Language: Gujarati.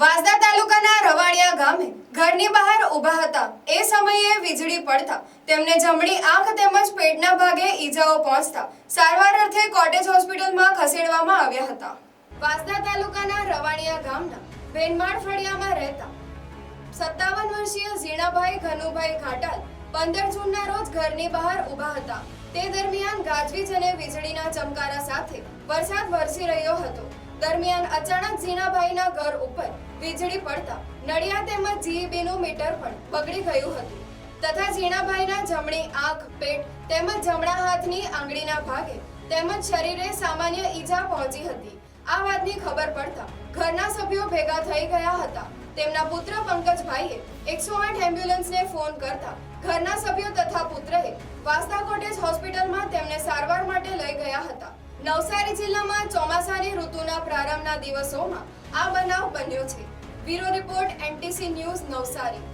વાંસદા તાલુકાના રવાડિયા ગામે ઘરની બહાર ઊભા હતા. એ સમયે વીજળી પડતા તેમને જમણી આંખ તેમજ પેટના ભાગે ઈજાઓ પહોંચતા સારવાર અર્થે કોટેજ હોસ્પિટલમાં ખસેડવામાં આવ્યા હતા. વાંસદા તાલુકાના રવાડિયા ગામના ભેનમાળ ફળિયામાં રહેતા સત્તાવન વર્ષીય ઝીણાભાઈ ઘનુભાઈ ઘાટાલ પંદર જૂનના રોજ ઘરની બહાર ઊભા હતા. તે દરમિયાન ગાજવીજ અને વીજળીના ચમકારા સાથે વરસાદ વરસી રહ્યો હતો. દરમિયાન અચાનક ઝીણાભાઈના ઘર ઉપર વીજળી પડતા નળિયા તેમજ જીઈબીનું મીટર પણ બગડી ગયું હતું. તથા ઝીણાભાઈના જમણી આંખ, પેટ તેમજ જમણા હાથની આંગળીના ભાગે તેમજ શરીરે સામાન્ય ઈજા પહોંચી હતી. આ વાતની ખબર પડતા ઘરના સભ્યો ભેગા થઈ ગયા હતા. તેમના પુત્ર પંકજભાઈએ એકસો આઠ એમ્બ્યુલન્સને ફોન કરતા ઘરના સભ્યો તથા પુત્રએ વાસ્તા કોટેજ હોસ્પિટલમાં તેમને સારવાર માટે લઈ ગયા હતા. નવસારી જિલ્લામાં ઋતુના પ્રારંભના દિવસોમાં આ બનાવ બન્યો છે. Bureau report NTC news Navsari.